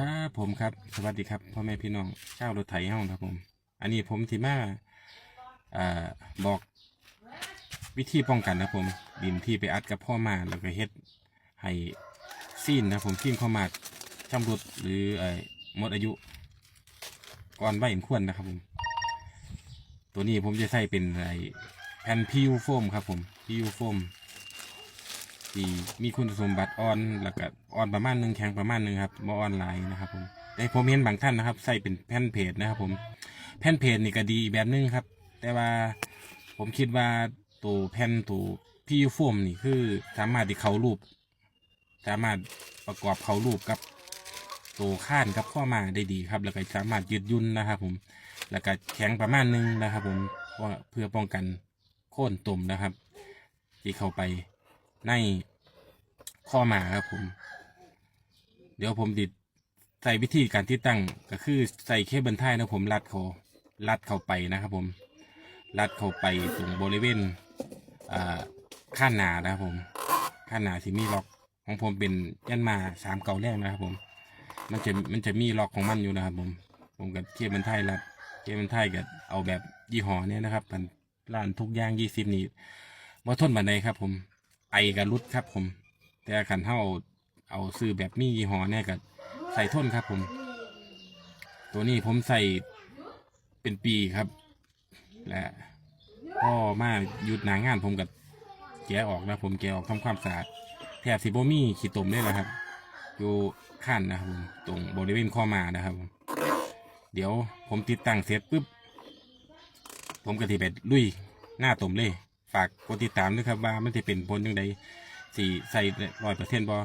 ครับผมครับ สวัสดีครับพ่อแม่พี่น้องชารถไถเฮาครับผม อันนี้ผมที่มาอ่าบอกวิธีป้องกันนะผม ดินที่ไปอัดกับพ่อมาแล้วก็เฮ็ดให้ซีนนะผมซีนเข้ามาชำรุดหรือไอ้หมดอายุ ก่อนใบเห็นควรนะครับผม ตัวนี้ผมจะใส่เป็นไอ้แผ่นพิวโฟมครับผมพิวโฟม ที่มีคุณสมบัติอ่อนแล้วก็อ่อนประมาณหนึ่งแข็งประมาณหนึ่งครับบ่อ่อนหลายนะครับผมแต่ผมเห็นบางท่านนะครับใส่เป็นแผ่นเพจนะครับผมแผ่นเพจนี่ก็ดีแบบหนึงครับ แต่ว่าผมคิดว่าตัวแผ่นตัวพี่โฟมนี่คือสามารถที่เขารูป สามารถประกอบเขารูปกับตัวข้านกับข้อมาได้ดีครับ แล้วก็สามารถยืดยุ่นนะครับผมแล้วก็แข็งประมาณหนึงนะครับผมเพื่อป้องกันโค่นตุ่มนะครับ ที่เข้าไป ในข้อมาครับผม เดี๋ยวผมติดใส่วิธีการที่ตั้งก็คือใส่เคเบิลไทยนะผมรัดเขารัดเข้าไปนะครับผม รัดเข้าไปตรงบริเวณข้านหนานะครับผมข้านหนาที่มีล็อกของผมเป็นยันมาสามเก่าแรกนะครับผม มันจะมันจะมีล็อกของมันอยู่นะครับผม ผมกับเคเบิลไทยรัดเคเบิลไทยก็เอาแบบยี่ห้อเนี้ยนะครับมันร้านทุกอย่างยี่สิบนี่บ่ทนบันไดครับผม ไอกับรุดครับผม แต่ขันเท่าเอาซื้อแบบมียี่ห้อเนี่ยกับใส่ทนครับผม ตัวนี้ผมใส่เป็นปีครับ และพ่อมาหยุดหนางานผมกับแกะออกนะผมแกะออกทำความสะอาดแทบสิบมีขี้ตมเลยนะครับ อยู่ข้นนะครับผมตรงบริเวณข้อมานะครับผมเดี๋ยวผมติดตั้งเสร็จปุ๊บ ผมก็ที่ไปลุยหน้าตมเลย ฝากกดติดตามด้วยครับว่ามันจะเป็นผลยังไงสี่ใส่ร้อยเปอร์เซ็นต์บอ